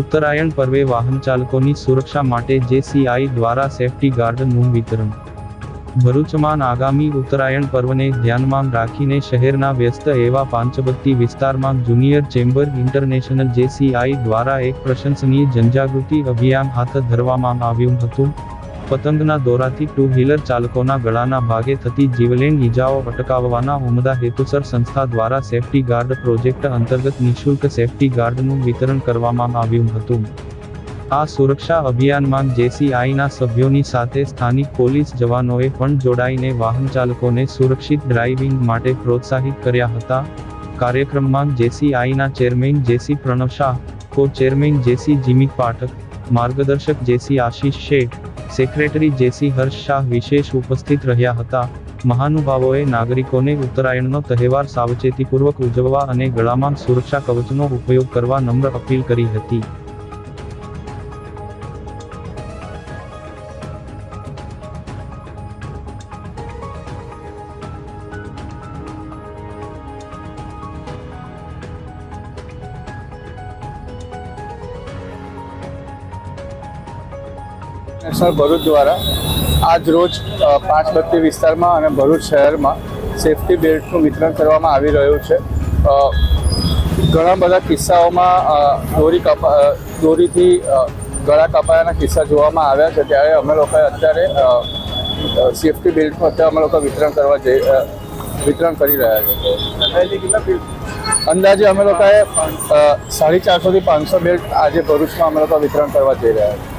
ઉત્તરાયણ પર્વે વાહન ચાલકોની સુરક્ષા માટે જેસીઆઈ દ્વારા સેફટી ગાર્ડનું વિતરણ. ભરૂચમાં આગામી ઉત્તરાયણ પર્વને ધ્યાનમાં રાખીને શહેરના વ્યસ્ત એવા પાંચબત્તી વિસ્તારમાં જુનિયર ચેમ્બર ઇન્ટરનેશનલ જેસીઆઈ દ્વારા એક પ્રશંસનીય જનજાગૃતિ અભિયાન હાથ ધરવામાં આવ્યું હતું. પતંગના દોરાથી ટુ વ્હીલર ચાલકોના ગળાના ભાગે થતી જીવલેણ ઈજાઓ અટકાવવાના ઉમદા હેતુસર સંસ્થા દ્વારા સેફટી ગાર્ડ પ્રોજેક્ટ અંતર્ગત નિઃશુલ્ક સેફટી ગાર્ડનું વિતરણ કરવામાં આવ્યું હતું. આ સુરક્ષા અભિયાનમાં જેસીઆઈના સભ્યોની સાથે સ્થાનિક પોલીસ જવાનોએ પણ જોડાઈને વાહન ચાલકોને સુરક્ષિત ડ્રાઇવિંગ માટે પ્રોત્સાહિત કર્યા હતા. કાર્યક્રમમાં જેસીઆઈના chairman JC Pranav Shah co chairman JC Jimit Pathak માર્ગદર્શક જેસી આશીષ શેઠ, સેક્રેટરી જેસી હર્ષ શાહ વિશેષ ઉપસ્થિત રહ્યા હતા, મહાનુભાવોએ નાગરિકોને ઉત્તરાયણનો તહેવાર સાવચેતીપૂર્વક ઉજવવા અને ગળામાં સુરક્ષા કવચનો ઉપયોગ કરવા નમ્ર અપીલ કરી હતી. નેશનલ ભરૂચ દ્વારા આજ રોજ પાંચ બત્તી વિસ્તારમાં અને ભરૂચ શહેરમાં સેફટી બેલ્ટનું વિતરણ કરવામાં આવી રહ્યું છે. ઘણા બધા કિસ્સાઓમાં દોરી કપા દોરીથી ગળા કપાયાના કિસ્સા જોવામાં આવ્યા છે. ત્યારે અમે લોકોએ અત્યારે સેફટી બેલ્ટનું અત્યારે અમે લોકો વિતરણ કરવા જઈ વિતરણ કરી રહ્યા છે. અંદાજે અમે લોકોએ સાડી ચારસોથી પાંચસો બેલ્ટ આજે ભરૂચમાં અમે લોકો વિતરણ કરવા જઈ રહ્યા છીએ